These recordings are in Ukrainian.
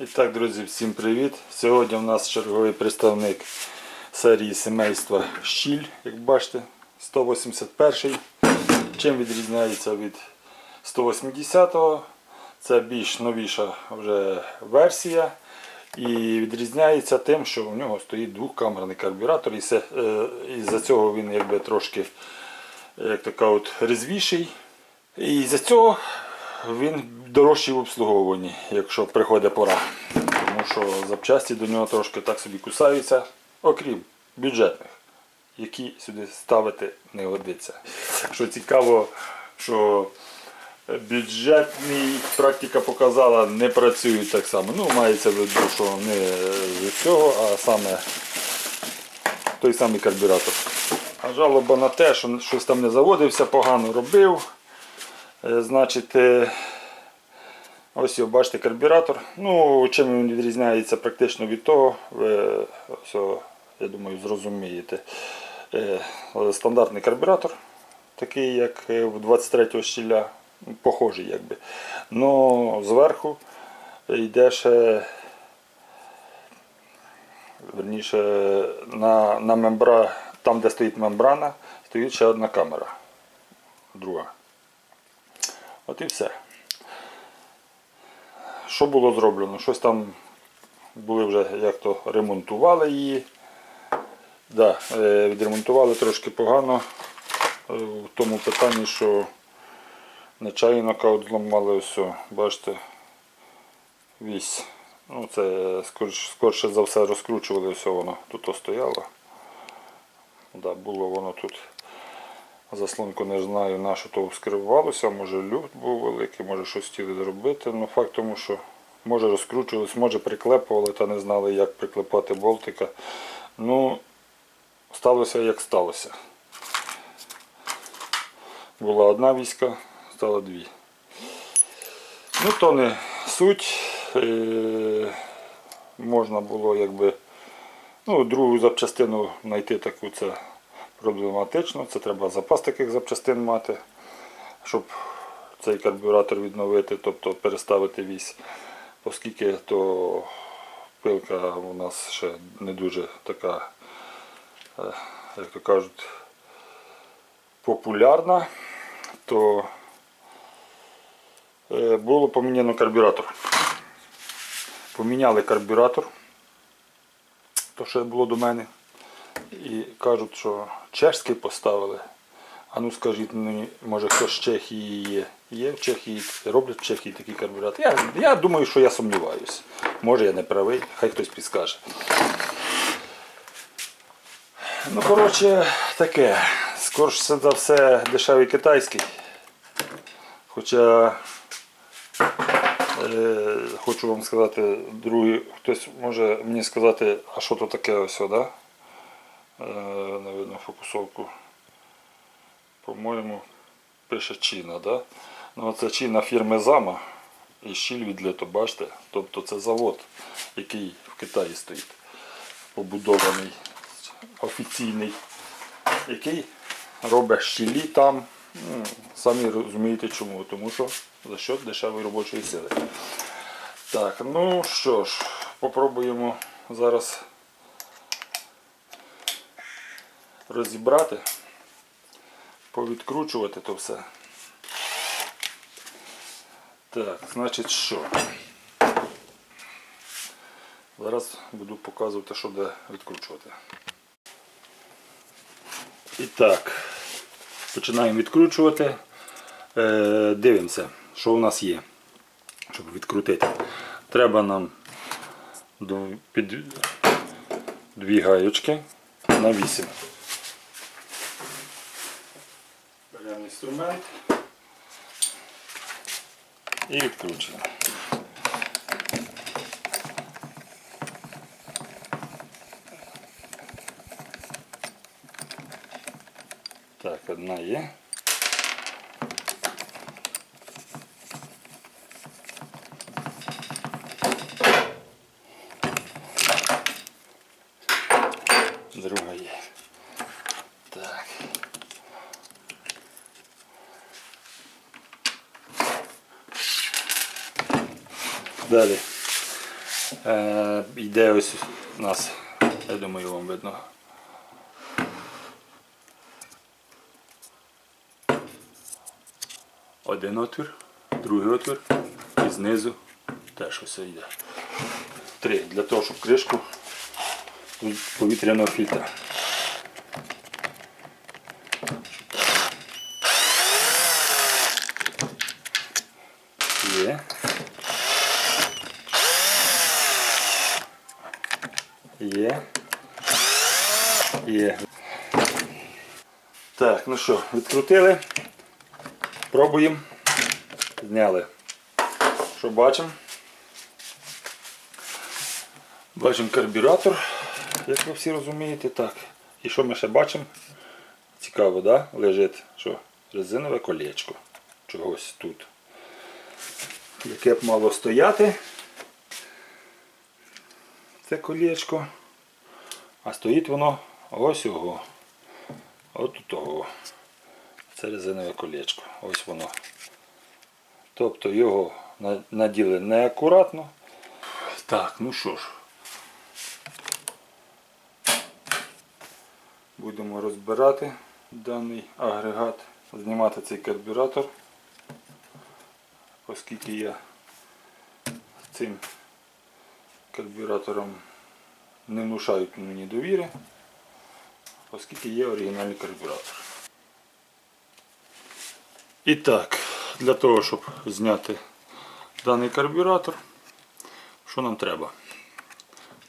І так, друзі, всім привіт! Сьогодні у нас черговий представник серії сімейства Щіль, як бачите, 181. Чим відрізняється від 180-го? Це більш новіша вже версія. І відрізняється тим, що у нього стоїть двохкамерний карбюратор, і це, е, із-за цього він якби трошки як така от резвіший. І за цього він дорожчий в обслуговуванні, якщо приходить пора. Тому що запчасті до нього трошки так собі кусаються, окрім бюджетних, які сюди ставити не годиться. Що цікаво, що бюджетний практика показала, не працюють так само. Ну, мається в виду, що не з цього, а саме той самий карбюратор. А жалоба на те, що щось там не заводився, погано робив. Е, Значить, е, ось його бачите карбюратор. Ну, чим він відрізняється практично від того, ви його, я думаю, зрозумієте. Е, Стандартний карбюратор, такий як в 23-го щіля, похожий якби. Но зверху йде ще верніше на, на мембра, там де стоїть мембрана, стоїть ще одна камера. Друга. От і все. Що було зроблено? Щось там були вже як то ремонтували її. Да, е, відремонтували трошки погано е, в тому питанні, що нечаянно от зламали все. Бачите, вісь. Ну, це скоріше, скоріше за все розкручували все воно тут стояло. Да, було воно тут. Заслонку не знаю, на що то вскривалося, може люфт був великий, може щось хотіли зробити. Ну факт тому, що може розкручувалось, може приклепували та не знали, як приклепати болтика. Ну, сталося як сталося. Була одна війська, стало дві. Ну, то не суть. Е, можна було якби ну, другу запчастину знайти таку це проблематично. Це треба запас таких запчастин мати, щоб цей карбюратор відновити, тобто переставити вісь, оскільки то пилка у нас ще не дуже така, е, як то кажуть, популярна, то е, було поміняно карбюратор. Поміняли карбюратор, то що було до мене. І кажуть, що чешський поставили. А ну скажіть мені, може хтось з Чехії є. Є в Чехії, роблять в Чехії такі карбюратори. Я, я думаю, що я сумніваюся. Може я не правий, хай хтось підскаже. Ну, коротше, таке. Скорше за все дешевий китайський. Хоча е, хочу вам сказати, другий, хтось може мені сказати, а що то таке ось, да? Не видно фокусовку. По-моєму, пише Чіна, да? Ну, це Чіна фірми Зама і щіль відлито, бачите? Тобто це завод, який в Китаї стоїть, побудований, офіційний, який робить щілі там. Ну, самі розумієте чому, тому що за що дешевої робочої сили. Так, ну що ж, попробуємо зараз розібрати, повідкручувати то все. Так, значить що? Зараз буду показувати, що де відкручувати. І так, починаємо відкручувати. Е, дивимося, що у нас є, щоб відкрутити. Треба нам дві гаючки на 8. Беремо інструмент і відкручуємо. Так, одна є. Друга є. Так. Далі. Е, йде ось у нас, я думаю, вам видно. Один отвір, другий отвір і знизу теж ось йде. Три. Для того, щоб кришку повітряного фільтра. Є. Є. Є. Так, ну що, відкрутили. Пробуємо. Зняли. Що бачимо? Бачимо карбюратор, як ви всі розумієте. Так. І що ми ще бачимо? Цікаво, да? Лежить що? Резинове колечко. Чогось тут. Яке б мало стояти. Це колечко. А стоїть воно ось його. От того. Це резинове колечко. Ось воно. Тобто його наділи неакуратно. Так, ну що ж. Будемо розбирати даний агрегат, знімати цей карбюратор, оскільки я цим карбюратором не внушають мені довіри, оскільки є оригінальний карбюратор. І так, для того, щоб зняти даний карбюратор, що нам треба?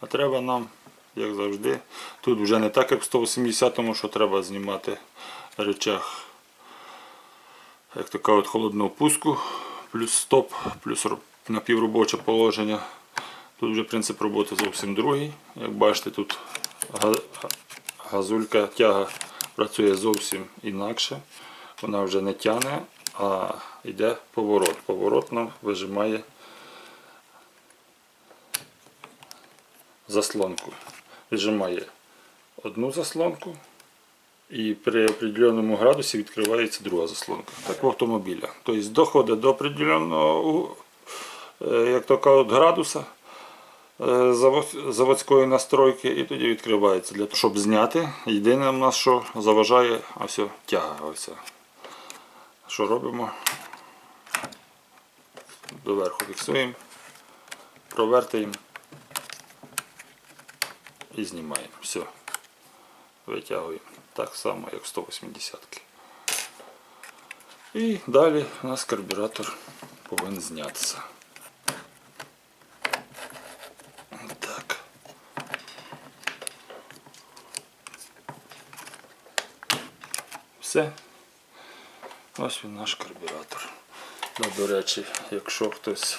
А треба нам, як завжди, тут вже не так, як в 180-му, що треба знімати речах, як то кажуть, холодного пуску, плюс стоп, плюс напівробоче положення. Тут вже принцип роботи зовсім другий. Як бачите, тут га- га- газулька тяга працює зовсім інакше. Вона вже не тягне, а йде поворот. Поворот нам вижимає заслонку. Віджимає одну заслонку і при определеному градусі відкривається друга заслонка. Так в автомобіля. Тобто доходить до определеного е, як то кажуть, градуса заводської настройки і тоді відкривається. Для того, щоб зняти, єдине в нас, що заважає, а все, тяга. Ось. Що робимо? Доверху фіксуємо, провертаємо і знімаємо. Все. Витягуємо. Так само, як 180 ки І далі у нас карбюратор повинен знятися. Так. Все. Ось він наш карбюратор. Ну, до речі, якщо хтось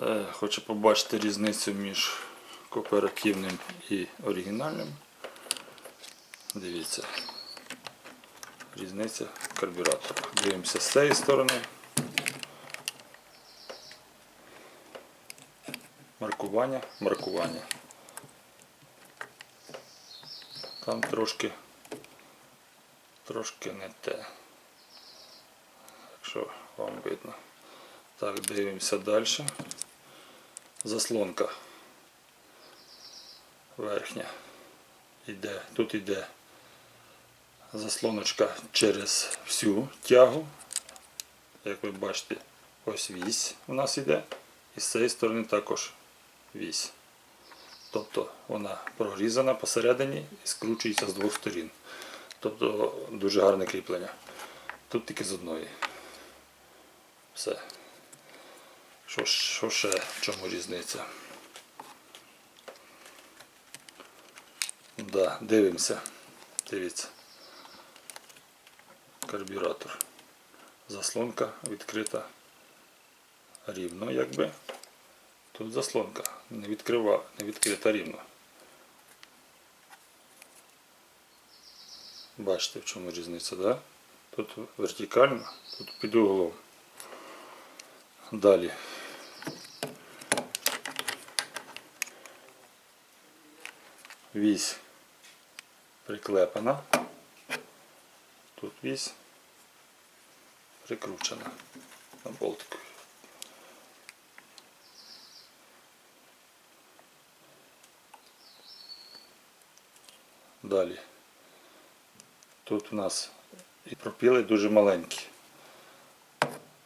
е, хоче побачити різницю між кооперативним і оригінальним, дивіться. Різниця карбюратора. Дивимося з цієї сторони. Маркування, маркування. Там трошки, трошки не те. Якщо вам видно. Так, дивимося далі. Заслонка верхня. Іде, тут іде заслоночка через всю тягу. Як ви бачите, ось вісь у нас іде. І з цієї сторони також вісь. Тобто вона прорізана посередині і скручується з двох сторін. Тобто дуже гарне кріплення. Тут тільки з одної. Все. Що, що ще в чому різниця? Да, дивимося. Дивіться. Карбюратор. Заслонка відкрита рівно, якби. Тут заслонка не відкрива, не відкрита рівно. Бачите в чому різниця, да? Тут вертикально, тут під углом. Далі. Вісь приклепана. Тут вісь прикручена на болтик. Далі. Тут у нас і пропіли дуже маленькі.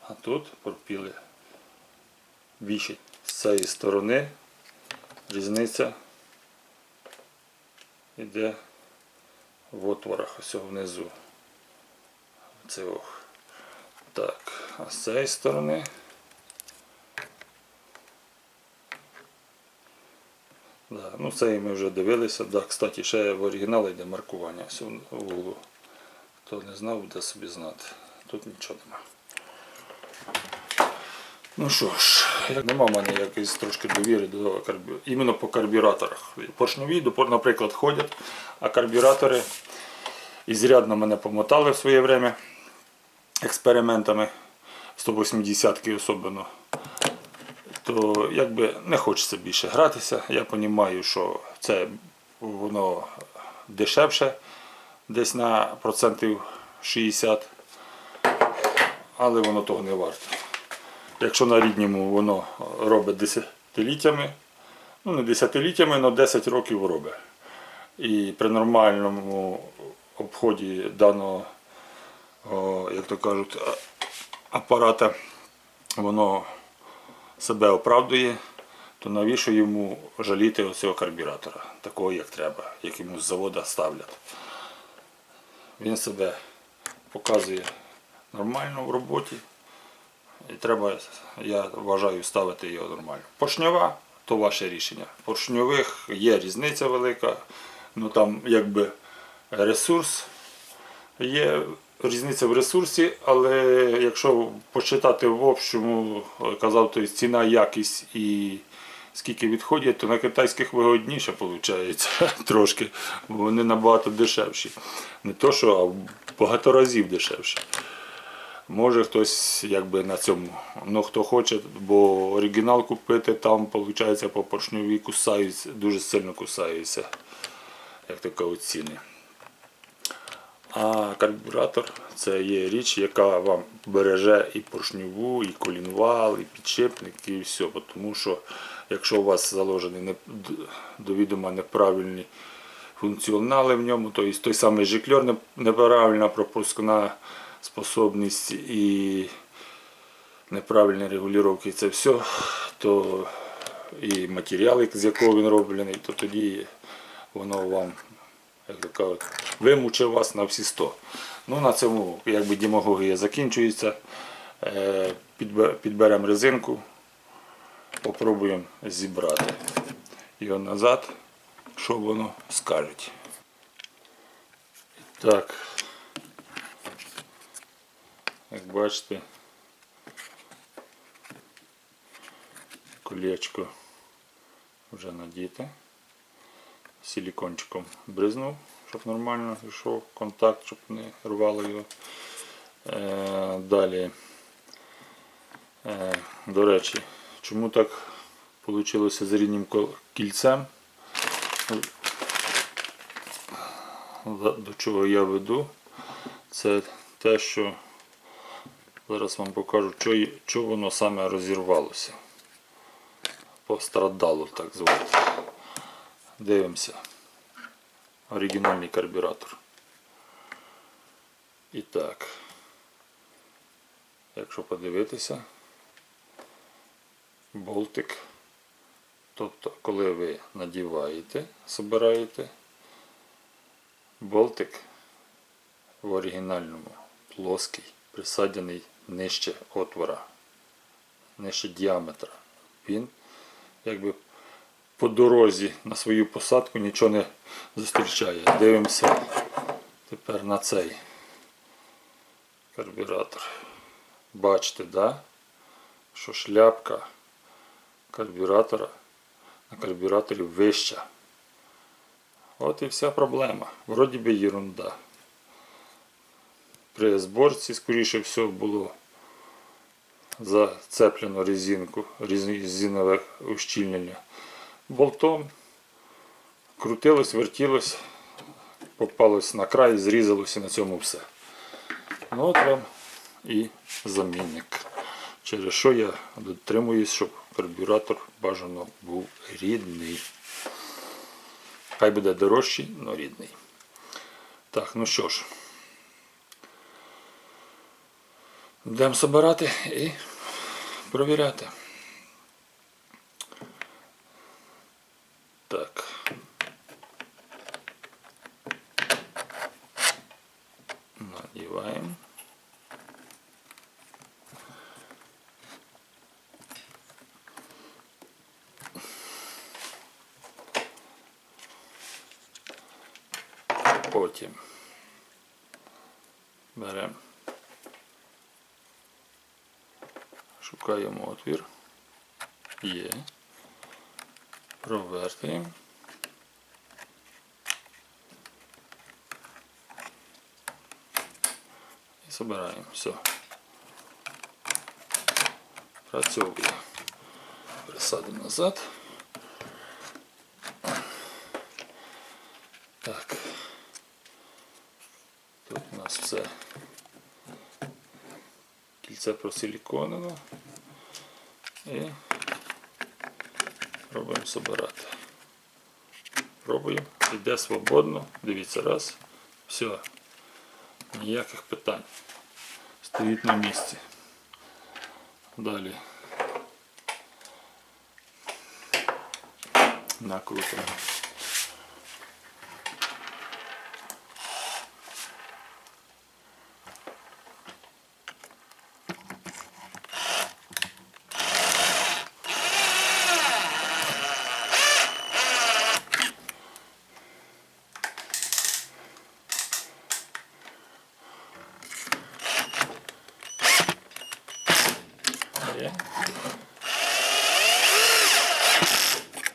А тут пропіли більші. З цієї сторони різниця йде в отворах ось внизу. Це ох. Так, а з цієї сторони. Да, ну це ми вже дивилися. Да, кстати, ще в оригіналі йде маркування ось в углу. Хто не знав, буде собі знати. Тут нічого нема. Ну що ж, нема в мене якоїсь трошки довіри до карбю... іменно по карбюраторах. Поршневі, наприклад, ходять, а карбюратори ізрядно мене помотали в своє время експериментами 180-ки особливо. То якби не хочеться більше гратися. Я розумію, що це воно дешевше, десь на процентів 60, але воно того не варто. Якщо на рідньому воно робить десятиліттями, ну не десятиліттями, але 10 років робить. І при нормальному обході даного, як то кажуть, апарата воно себе оправдує, то навіщо йому жаліти оцього карбюратора, такого як треба, як йому з завода ставлять. Він себе показує нормально в роботі. І треба, я вважаю, ставити його нормально. Поршньова то ваше рішення. Поршньових є різниця велика, ну там якби ресурс є різниця в ресурсі, але якщо почитати в общому, казав, то ціна, якість і скільки відходять, то на китайських вигодніше виходить трошки, бо вони набагато дешевші. Не то, що а багато разів дешевші. Може хтось якби на цьому. Ну хто хоче, бо оригінал купити там, виходить, по поршньовій кусаються, дуже сильно кусаються, як кажуть, ціни. А карбюратор це є річ, яка вам береже і поршньову, і колінвал, і підшипник, і все. Тому що якщо у вас заложені не, д- до відома неправильні функціонали в ньому, то і той самий жикльор неправильна пропускна способність і неправильні регулювання, це все, то і матеріал, з якого він роблений, то тоді воно вам як вас на всі 100. Ну, на цьому якби демагогія закінчується. Е, Підберемо резинку, попробуємо зібрати його назад, що воно скажуть. Так, як бачите, колечко вже надіте силікончиком бризнув, щоб нормально йшов контакт, щоб не рвало його. Е, далі, е, до речі, чому так вийшло з рідним кільцем? До до чого я веду? Це те, що зараз вам покажу, що, що воно саме розірвалося. Пострадало, так звати. Дивимося. Оригінальний карбюратор. І так. Якщо подивитися, болтик. Тобто, коли ви надіваєте, збираєте, болтик в оригінальному плоский, присадений нижче отвора, нижче діаметра. Він якби по дорозі на свою посадку нічого не зустрічає. Дивимося тепер на цей карбюратор. Бачите, да? що шляпка карбюратора на карбюраторі вища. От і вся проблема. Вроді би ерунда. При зборці, скоріше всього, було зацеплено резинку, резинове ущільнення болтом. Крутилось, вертілось, попалось на край, зрізалося на цьому все. Ну от вам і замінник. Через що я дотримуюсь, щоб карбюратор бажано був рідний. Хай буде дорожчий, але рідний. Так, ну що ж. Йдемо збирати і провіряти. Так. Надіваємо. Потім беремо, шукаємо отвір. Є. Провертаємо. І збираємо. Все. Працьовує. Присадимо назад. Так. Тут у нас все кільце просиліконено. І пробуємо збирати. Пробуємо. Йде свободно. Дивіться, раз. Все. Ніяких питань. Стоїть на місці. Далі. Накрутимо. Є.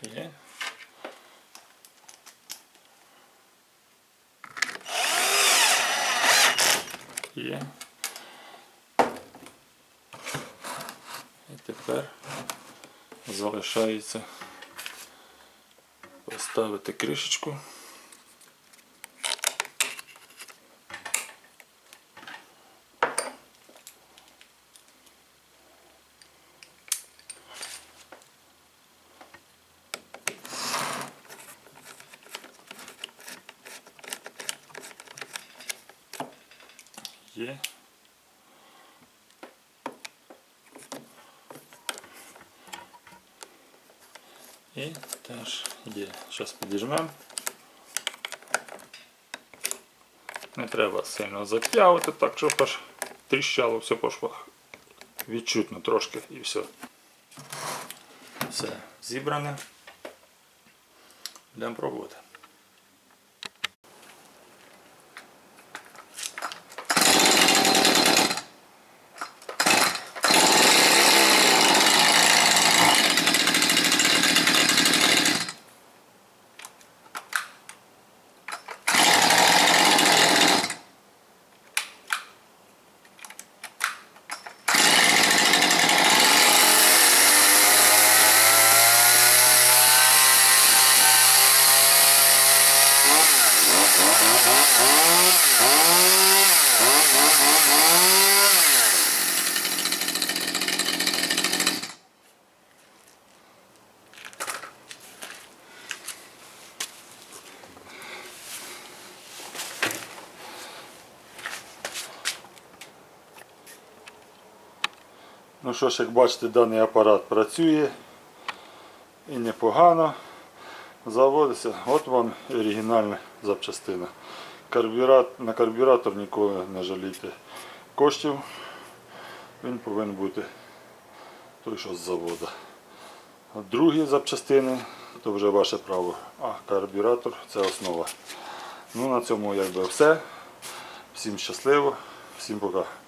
Є. Є. І тепер залишається поставити кришечку. Є. І теж є. Зараз підіжмемо. Не треба сильно затягувати, так щоб аж тріщало все по швах. Відчутно трошки і все. Все зібране. Будемо пробувати. Що ж, як бачите, даний апарат працює і непогано заводиться. От вам оригінальна запчастина. Карбюрат, на карбюратор ніколи не жалійте коштів. Він повинен бути той, що з заводу. Другі запчастини то вже ваше право. А карбюратор це основа. Ну на цьому якби все. Всім щасливо, всім пока.